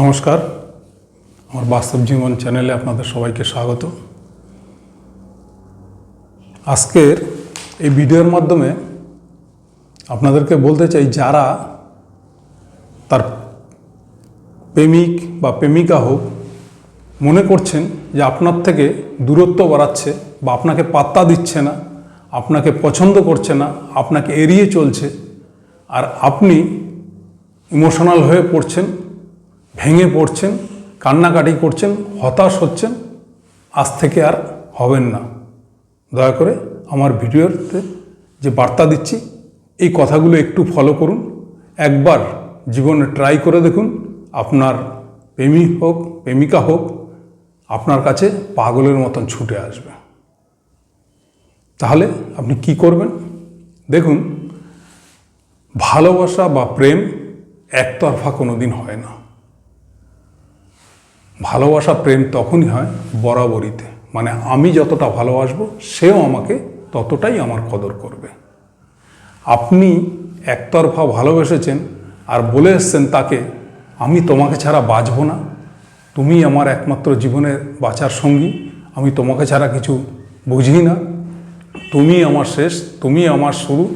নমস্কার। আমার বাস্তব জীবন চ্যানেলে আপনাদের সবাইকে স্বাগত। আজকের এই ভিডিওর মাধ্যমে আপনাদেরকে বলতে চাই, যারা তার প্রেমিক বা প্রেমিকা হোক, মনে করছেন যে আপনার থেকে দূরত্ব বাড়াচ্ছে বা আপনাকে পাত্তা দিচ্ছে না, আপনাকে পছন্দ করছে না, আপনাকে এড়িয়ে চলছে, আর আপনি ইমোশনাল হয়ে পড়ছেন ভেঙে পড়ছেন, কান্নাকাটি করছেন, হতাশ হচ্ছেন, আজ থেকে আর হবেন না। দয়া করে আমার ভিডিওতে যে বার্তা দিচ্ছি, এই কথাগুলো একটু ফলো করুন। একবার জীবনে ট্রাই করে দেখুন, আপনার প্রেমী হোক, প্রেমিকা হোক, আপনার কাছে পাগলের মতন ছুটে আসবে। তাহলে আপনি কি করবেন? দেখুন, ভালোবাসা বা প্রেম একতরফা কোনো দিন হয় না। ভালোবাসা, প্রেম তখনই হয় বরাবরিতে। মানে আমি যতটা ভালোবাসবো, সেও আমাকে ততটাই আমার কদর করবে। আপনি একতরফা ভালোবেসেছেন আর বলে এসছেন তাকে, আমি তোমাকে ছাড়া বাঁচব না। তুমি আমার একমাত্র জীবনের বাঁচার সঙ্গী। আমি তোমাকে ছাড়া কিছু বুঝি না। তুমি আমার শেষ, তুমি আমার শুরু।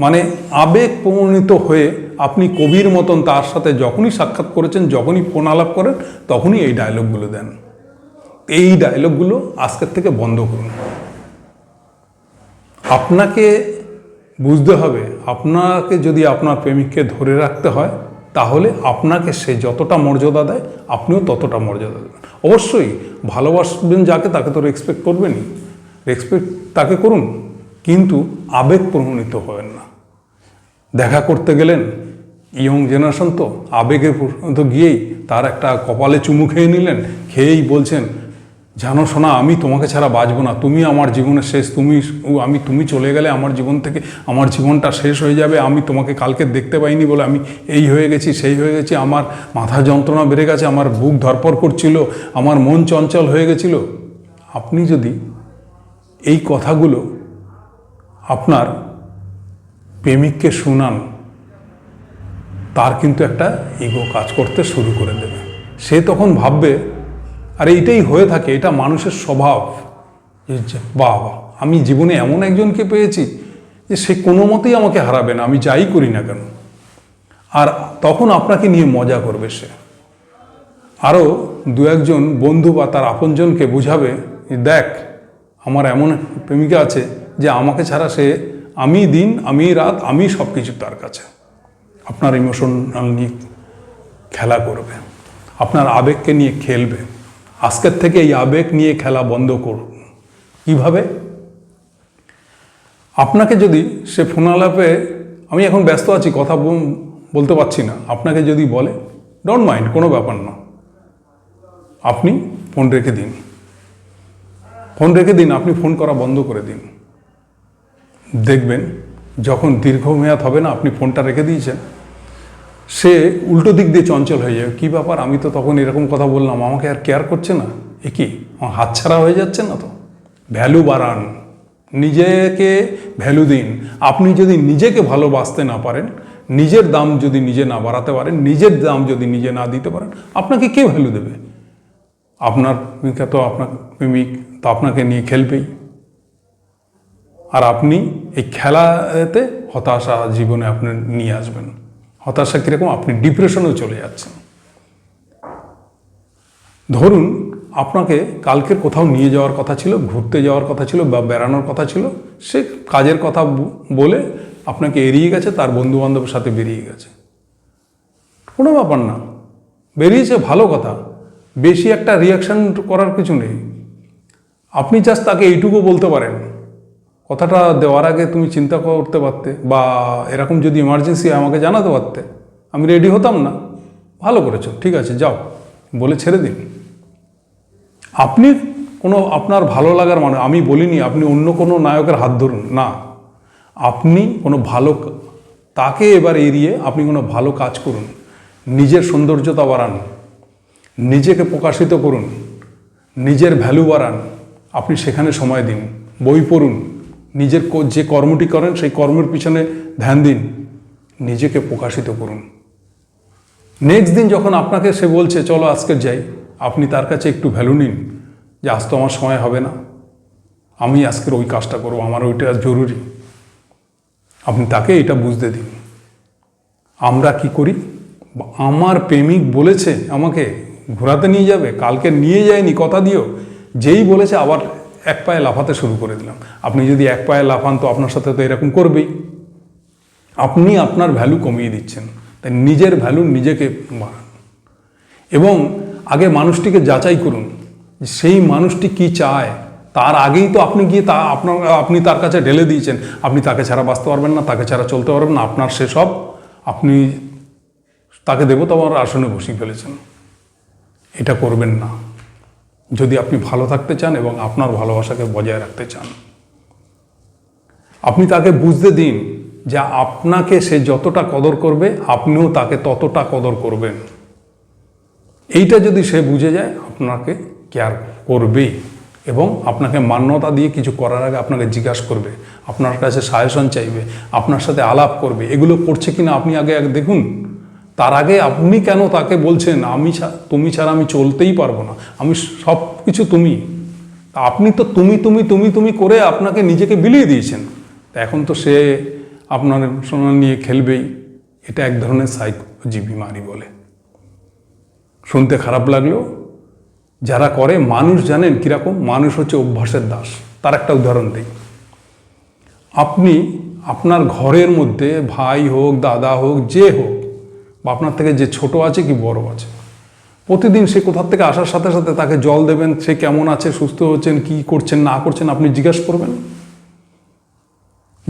মানে আবেগ প্রণীত হয়ে আপনি কবির মতন তার সাথে যখনই সাক্ষাৎ করেছেন, যখনই ফোন আলাপ করেন, তখনই এই ডায়লগগুলো দেন। এই ডায়লগগুলো আজকের থেকে বন্ধ করুন। আপনাকে বুঝতে হবে, আপনাকে যদি আপনার প্রেমিককে ধরে রাখতে হয়, তাহলে আপনাকে সে যতটা মর্যাদা দেয়, আপনিও ততটা মর্যাদা দেবেন। অবশ্যই ভালোবাসবেন যাকে, তাকে তো রেসপেক্ট করবেনই। রেসপেক্ট তাকে করুন, কিন্তু আবেগ প্রমাণিত হবেন না। দেখা করতে গেলেন ইয়ং জেনারেশন তো আবেগে পর্যন্ত গিয়েই তার একটা কপালে চুমু খেয়ে নিলেন, খেয়েই বলছেন, জানো শোনা আমি তোমাকে ছাড়া বাঁচবো না। তুমি আমার জীবনের শেষ, তুমি আমি, তুমি চলে গেলে আমার জীবন থেকে, আমার জীবনটা শেষ হয়ে যাবে। আমি তোমাকে কালকে দেখতে পাইনি বলে আমি এই হয়ে গেছি, সেই হয়ে গেছি। আমার মাথা যন্ত্রণা বেড়ে গেছে, আমার বুক ধরপর করছিল, আমার মন চঞ্চল হয়ে গেছিল। আপনি যদি এই কথাগুলো আপনার প্রেমিককে শুনান তার কিন্তু একটা ইগো কাজ করতে শুরু করে দেবে। সে তখন ভাববে, আর এইটাই হয়ে থাকে, এটা মানুষের স্বভাব। বাবা আমি জীবনে এমন একজনকে পেয়েছি যে সে কোনো মতেই আমাকে হারাবে না, আমি যাই করি না কেন? আর তখন আপনাকে নিয়ে মজা করবে সে। আরও দু একজন বন্ধু বা তার আপনজনকে বুঝাবে, দেখ, আমার এমন প্রেমিকা আছে যে আমাকে ছাড়া সে আমি দিন, আমি রাত, আমি সব কিছু তার কাছে। আপনার ইমোশনাল নিয়ে খেলা করবে, আপনার আবেগকে নিয়ে খেলবে, আজকের থেকে এই আবেগ নিয়ে খেলা বন্ধ করুন। কীভাবে? আপনাকে যদি সে ফোন আলাপে, আমি এখন ব্যস্ত আছি, কথা বলতে পারছি না, আপনাকে যদি বলে ডোন্ট মাইন্ড কোনো ব্যাপার না। আপনি ফোন রেখে দিন। ফোন রেখে দিন, আপনি ফোন করা বন্ধ করে দিন। দেখবেন, যখন দীর্ঘমেয়াদ হবে না, আপনি ফোনটা রেখে দিয়েছেন সে উল্টো দিক দিয়ে চঞ্চল হয়ে যাবে। কী ব্যাপার? আমি তো তখন এরকম কথা বললাম। আমাকে আর কেয়ার করছে না? এ কি? আমার হাতছাড়া হয়ে যাচ্ছে না তো? ভ্যালু বাড়ান। নিজেকে ভ্যালু দিন। আপনি যদি নিজেকে ভালোবাসতে না পারেন, নিজের দাম যদি নিজে না বাড়াতে পারেন, নিজের দাম যদি নিজে না দিতে পারেন, আপনাকে কে ভ্যালু দেবে? আপনার প্রেমিকা তো আপনার প্রেমিক তো আপনাকে নিয়ে খেলবেই। আর আপনি এই খেলাতে হতাশা জীবনে আপনি নিয়ে আসবেন। হতাশা কীরকম? আপনি ডিপ্রেশনেও চলে যাচ্ছেন। ধরুন, আপনাকে কালকের কোথাও নিয়ে যাওয়ার কথা ছিল, ঘুরতে যাওয়ার কথা ছিল বা বেড়ানোর কথা ছিল, সে কাজের কথা বলে আপনাকে এড়িয়ে গেছে, তার বন্ধু বান্ধবের সাথে বেরিয়ে গেছে। কোনো ব্যাপার না। বেরিয়েছে ভালো কথা। বেশি একটা রিয়াকশন করার কিছু নেই। আপনি জাস্ট তাকে এইটুকু বলতে পারেন। কথাটা দেওয়ার আগে তুমি চিন্তা করতে পারতে বা এরকম যদি এমার্জেন্সি আমাকে জানাতে পারতে। আমি রেডি হতাম না। ভালো করেছ, ঠিক আছে, যাও। বলে ছেড়ে দিন আপনি কোনো আপনার ভালো লাগার মানে আমি বলিনি, আপনি অন্য কোনো নায়কের হাত ধরুন, না। আপনি কোনো ভালো তাকে এবার এড়িয়ে আপনি কোনো ভালো কাজ করুন। নিজের সৌন্দর্যতা বাড়ান। নিজেকে প্রকাশিত করুন। নিজের ভ্যালু বাড়ান। আপনি সেখানে সময় দিন। বই পড়ুন। নিজের যে কর্মটি করেন, সেই কর্মের পিছনে ধ্যান দিন। নিজেকে প্রকাশিত করুন। নেক্সট দিন যখন আপনাকে সে বলছে, চলো আজকে যাই। আপনি তার কাছে একটু ভ্যালু নিন যে আজ তো আমার সময় হবে না। আমি আজকের ওই কাজটা করব, আমার ওইটা জরুরি। আপনি তাকে এটা বুঝতে দিন। আমরা কি করি? আমার প্রেমিক বলেছে আমাকে ঘোরাতে নিয়ে যাবে, কালকে নিয়ে যায়নি, কথা দিও। যেই বলেছে আবার এক পায়ে লাফাতে শুরু করে দিলাম। আপনি যদি এক পায়ে লাফান তো আপনার সাথে তো এরকম করবেই। আপনি আপনার ভ্যালু কমিয়ে দিচ্ছেন। তাই নিজের ভ্যালু নিজেকে বাড়ান। এবং আগে মানুষটিকে যাচাই করুন সেই মানুষটি কি চায়। তার আগেই তো আপনি গিয়ে তা আপনার, আপনি তার কাছে ঢেলে দিয়েছেন। আপনি তাকে ছাড়া বাঁচতে পারবেন না, তাকে ছাড়া চলতে পারবেন না। আপনার সেসব আপনি তাকে দেবতাবার আসনে বসিয়ে ফেলেছেন। এটা করবেন না। যদি আপনি ভালো থাকতে চান এবং আপনার ভালোবাসাকে বজায় রাখতে চান। আপনি তাকে বুঝতে দিন যে আপনাকে সে যতটা কদর করবে, আপনিও তাকে ততটা কদর করবেন। এইটা যদি সে বুঝে যায়, আপনাকে কেয়ার করবেই এবং আপনাকে মান্যতা দিয়ে কিছু করার আগে আপনাকে জিজ্ঞাসা করবে, আপনার কাছে সাজেশন চাইবে, আপনার সাথে আলাপ করবে, এগুলো করছে কিনা আপনি আগে আগে দেখুন। তার আগে আপনি কেন তাকে বলছেন, আমি তুমি ছাড়া আমি চলতেই পারব না, আমি সব কিছু তুমি। আপনি তো তুমি তুমি তুমি তুমি করে আপনাকে নিজেকে বিলিয়ে দিয়েছেন। এখন তো সে আপনার সোনা নিয়ে খেলবেই, এটা এক ধরনের সাইকোজি বিমারি বলে। শুনতে খারাপ লাগলেও যারা করে, মানুষ জানেন কীরকম? মানুষ হচ্ছে অভ্যাসের দাস। তার একটা উদাহরণ দিই। আপনি আপনার ঘরের মধ্যে ভাই হোক, দাদা হোক, যে হোক বা আপনার থেকে যে ছোট আছে কি বড় আছে? প্রতিদিন সে কোথার থেকে আসার সাথে সাথে তাকে জল দেবেন, সে কেমন আছে, সুস্থ হচ্ছেন, কি করছেন, না করছেন আপনি জিজ্ঞাসা করবেন।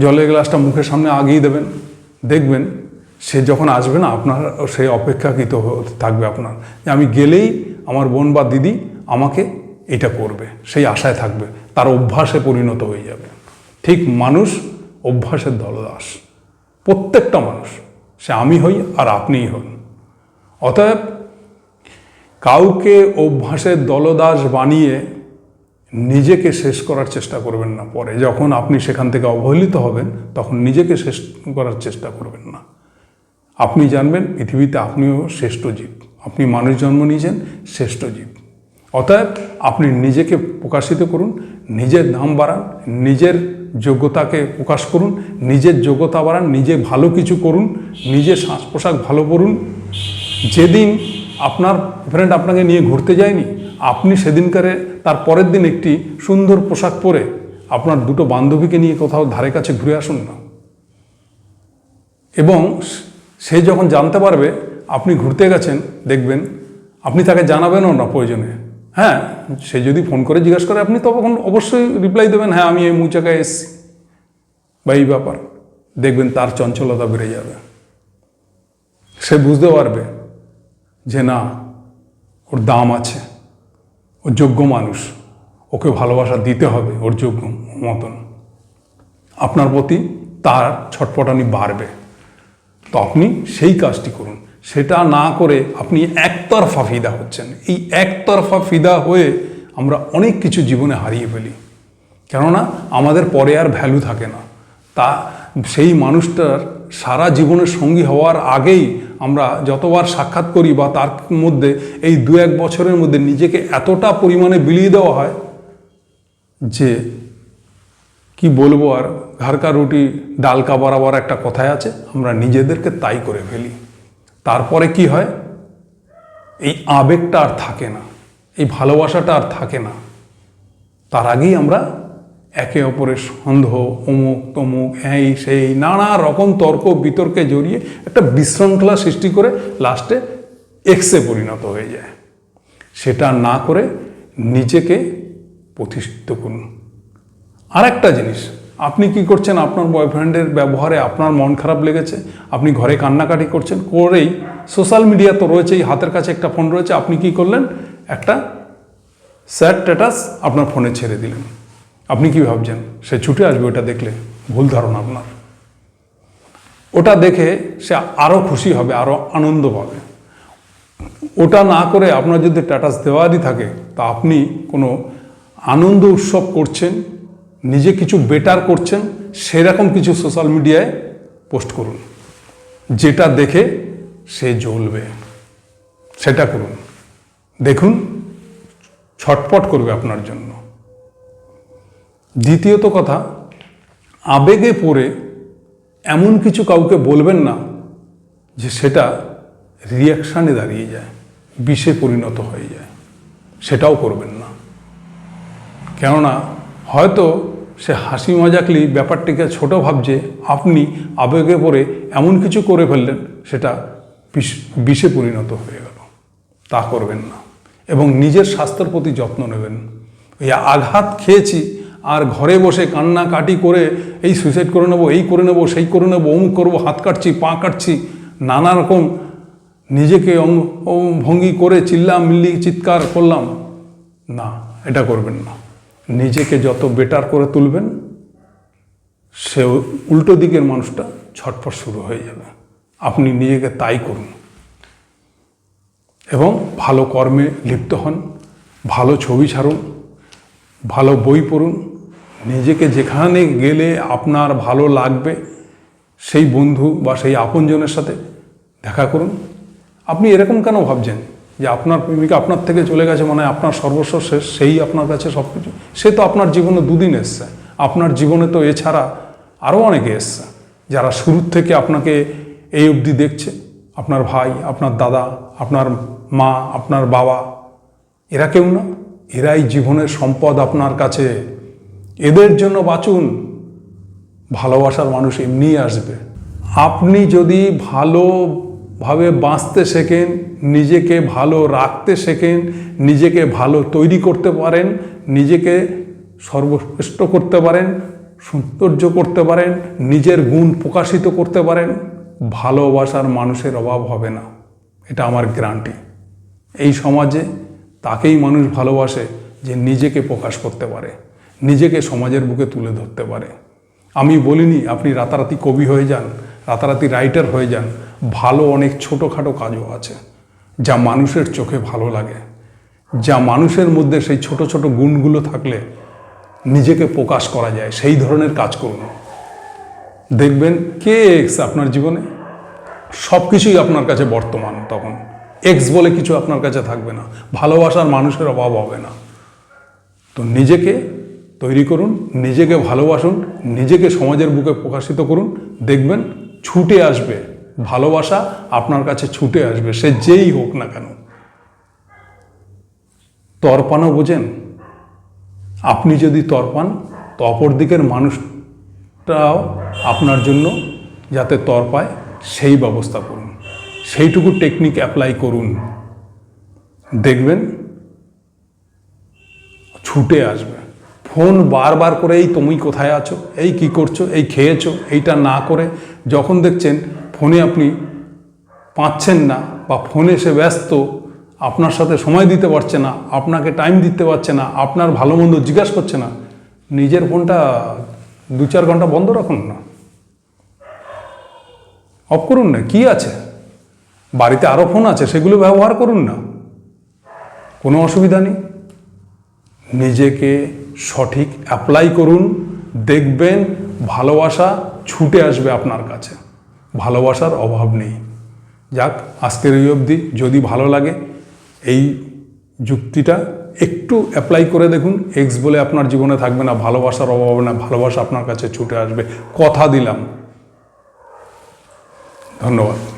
জলের গ্লাসটা মুখের সামনে আগিয়ে দেবেন, দেখবেন সে যখন আসবে না, আপনার সে অপেক্ষাকৃত থাকবে আপনার। যে আমি গেলেই আমার বোন বা দিদি আমাকে এটা করবে, সেই আশায় থাকবে, তার অভ্যাসে পরিণত হয়ে যাবে। ঠিক মানুষ অভ্যাসের দলদাস, প্রত্যেকটা মানুষ। সে আমি হই আর আপনিই হন। অতএব কাউকে অভ্যাসের দলদাস বানিয়ে নিজেকে শেষ করার চেষ্টা করবেন না। পরে যখন আপনি সেখান থেকে অবহেলিত হবেন, তখন নিজেকে শেষ করার চেষ্টা করবেন না। আপনি জানবেন, পৃথিবীতে আপনিও শ্রেষ্ঠ জীব। আপনি মানুষ জন্ম নিয়েছেন, শ্রেষ্ঠ জীব। অতএব আপনি নিজেকে প্রকাশিত করুন, নিজের দাম বাড়ান, নিজের যোগ্যতাকে প্রকাশ করুন, নিজের যোগ্যতা বাড়ান, নিজে ভালো কিছু করুন নিজের শ্বাস পোশাক ভালো করুন যেদিন আপনার ফ্রেন্ড আপনাকে নিয়ে ঘুরতে যায়নি, আপনি সেদিনকারে তার পরের দিন একটি সুন্দর পোশাক পরে আপনার দুটো বান্ধবীকে নিয়ে কোথাও ধারে কাছে ঘুরে আসুন না। এবং সে যখন জানতে পারবে, আপনি ঘুরতে গেছেন, দেখবেন আপনি তাকে জানাবেনও না প্রয়োজনে। হ্যাঁ সে যদি ফোন করে জিজ্ঞেস করে আপনি তখন অবশ্যই রিপ্লাই দেবেন হ্যাঁ আমি এই জায়গায় এসেছি। বা এই ব্যাপার। দেখবেন তার চঞ্চলতা বেড়ে যাবে। সে বুঝতে পারবে যে না, ওর দাম আছে ওর যোগ্য মানুষ, ওকে ভালোবাসা দিতে হবে ওর যোগ্য মতন। আপনার প্রতি তার ছটপটানি বাড়বে। তো আপনি সেই কাজটি করুন। সেটা না করে আপনি একতরফা ফিদা হচ্ছেন। এই একতরফা ফিদা হয়ে আমরা অনেক কিছু জীবনে হারিয়ে ফেলি। কেননা আমাদের পরে আর ভ্যালু থাকে না। তা সেই মানুষটার সারা জীবনের সঙ্গী হওয়ার আগেই আমরা যতবার সাক্ষাৎ করি বা তার মধ্যে এই দু এক বছরের মধ্যে নিজেকে এতটা পরিমাণে বিলিয়ে দেওয়া হয় যে কি বলব আর ঘরকা রুটি ডালকা বরাবর একটা কথায় আছে, আমরা নিজেদেরকে তাই করে ফেলি। তারপরে কি হয়? এই আবেগটা আর থাকে না, এই ভালোবাসাটা আর থাকে না। তার আগেই আমরা একে অপরের সন্দেহ, অমুক, তমুক, এই, সেই, নানা রকম তর্ক, বিতর্কে জড়িয়ে একটা বিশৃঙ্খলা সৃষ্টি করে লাস্টে এক্সে পরিণত হয়ে যায়। সেটা না করে নিজেকে প্রতিষ্ঠিত করুন। আর একটা জিনিস আপনি কি করছেন? আপনার বয়ফ্রেন্ডের ব্যবহারে আপনার মন খারাপ লেগেছে? আপনি ঘরে কান্নাকাটি করছেন? করেই সোশ্যাল মিডিয়া তো রয়েছেই, হাতের কাছে একটা ফোন রয়েছে, আপনি কি করলেন? একটা স্যাড স্ট্যাটাস আপনার ফোনে ছেড়ে দিলেন। আপনি কি ভাবছেন? সে ছুটে আসবে, ওটা দেখলে ভুল ধারণা আপনার। ওটা দেখে সে আরও খুশি হবে আরও আনন্দ পাবে। ওটা না করে আপনার যদি স্ট্যাটাস দেওয়ারই থাকে, তা আপনি কোনো আনন্দ উৎসব করছেন নিজে কিছু বেটার করছেন, সেরকম কিছু সোশ্যাল মিডিয়ায় পোস্ট করুন। যেটা দেখে সে জ্বলবে। সেটা করুন। দেখুন, ছটপট করবে আপনার জন্য। দ্বিতীয়ত কথা, আবেগে পড়ে এমন কিছু কাউকে বলবেন না যে সেটা রিয়াকশানে দাঁড়িয়ে যায়, বিষে পরিণত হয়ে যায়। সেটাও করবেন না। কেননা হয়তো সে হাসি মজাকলি ব্যাপারটিকে ছোট ভাবছে, আপনি আবেগে পড়ে এমন কিছু করে ফেললেন, সেটা বিষ- পরিণত হয়ে গেল। তা করবেন না। এবং নিজের স্বাস্থ্যের প্রতি যত্ন নেবেন। এই আঘাত খেয়েছি, আর ঘরে বসে কান্নাকাটি করে এই সুইসাইড করে নেব, এই করে নেব, সেই করে নেব, অমুক করব, হাত কাটছি, পা কাটছি, নানা রকম নিজেকে অঙ্গ ভঙ্গি করে চিল্লাম মিল্লি চিৎকার করলাম। না, এটা করবেন না। নিজেকে যত বেটার করে তুলবেন, সে উল্টো দিকের মানুষটা ছটফট শুরু হয়ে যাবে। আপনি নিজেকে তাই করুন। এবং ভালো কর্মে লিপ্ত হন, ভালো ছবি ছাড়ুন, ভালো বই পড়ুন। নিজেকে যেখানে গেলে আপনার ভালো লাগবে, সেই বন্ধু বা সেই আপনজনের সাথে দেখা করুন। আপনি এরকম কেন ভাবছেন? যে আপনার প্রেমিকা আপনার থেকে চলে গেছে মানে আপনার সর্বস্ব শেষ, সেই আপনার কাছে সব কিছু সে তো আপনার জীবনে দুদিন এসছে। আপনার জীবনে তো এছাড়া আরও অনেকে এসছে। যারা শুরুর থেকে আপনাকে এই অবধি দেখছে। আপনার ভাই, আপনার দাদা, আপনার মা, আপনার বাবা, এরা কেউ না। এরাই জীবনের সম্পদ আপনার কাছে। এদের জন্য বাঁচুন। ভালোবাসার মানুষ এমনিই আসবে। আপনি যদি ভালোভাবে বাঁচতে শেখেন, নিজেকে ভালো রাখতে শেখেন, নিজেকে ভালো তৈরি করতে পারেন, নিজেকে সর্বশ্রেষ্ঠ করতে পারেন, সৌন্দর্য করতে পারেন, নিজের গুণ প্রকাশিত করতে পারেন, ভালোবাসার মানুষের অভাব হবে না। এটা আমার গ্যারান্টি এই সমাজে তাকেই মানুষ ভালোবাসে যে নিজেকে প্রকাশ করতে পারে, নিজেকে সমাজের বুকে তুলে ধরতে পারে। আমি বলিনি আপনি রাতারাতি কবি হয়ে যান রাতারাতি রাইটার হয়ে যান, ভালো অনেক ছোটোখাটো কাজও আছে, যা মানুষের চোখে ভালো লাগে। যা মানুষের মধ্যে সেই ছোট ছোট গুণগুলো থাকলে নিজেকে প্রকাশ করা যায়, সেই ধরনের কাজ করুন। দেখবেন কে এক্স আপনার জীবনে সব কিছুই আপনার কাছে বর্তমান তখন। এক্স বলে কিছু আপনার কাছে থাকবে না, ভালোবাসার মানুষের অভাব হবে না। তো নিজেকে তৈরি করুন, নিজেকে ভালোবাসুন, নিজেকে সমাজের বুকে প্রকাশিত করুন, দেখবেন ছুটে আসবে। ভালোবাসা আপনার কাছে ছুটে আসবে, সে যেই হোক না কেন। তরপানো বোঝেন। আপনি যদি তরপান তো অপর দিকের মানুষটাও আপনার জন্য যাতে তর পায় সেই ব্যবস্থা করুন। সেইটুকু টেকনিক অ্যাপ্লাই করুন। দেখবেন ছুটে আসবে। ফোন বারবার করে, এই তুমি কোথায় আছো? এই কি করছ? এই খেয়েছো? এইটা না করে যখন দেখছেন ফোনে আপনি পাচ্ছেন না বা ফোনে সে ব্যস্ত, আপনার সাথে সময় দিতে পারছে না, আপনাকে টাইম দিতে পারছে না, আপনার ভালো মন্দ জিজ্ঞাসা করছে না, নিজের ফোনটা দু চার ঘণ্টা বন্ধ রাখুন না। অফ করুন না, কি আছে? বাড়িতে আরও ফোন আছে, সেগুলো ব্যবহার করুন না। কোনো অসুবিধা নেই। নিজেকে সঠিক অ্যাপ্লাই করুন, দেখবেন ভালোবাসা ছুটে আসবে আপনার কাছে। ভালোবাসার অভাব নেই। যাক, আজকের এই অবধি যদি ভালো লাগে, এই যুক্তিটা একটু অ্যাপ্লাই করে দেখুন। এক্স বলে আপনার জীবনে থাকবে না, ভালোবাসার অভাব না, ভালোবাসা আপনার কাছে ছুটে আসবে। কথা দিলাম। ধন্যবাদ।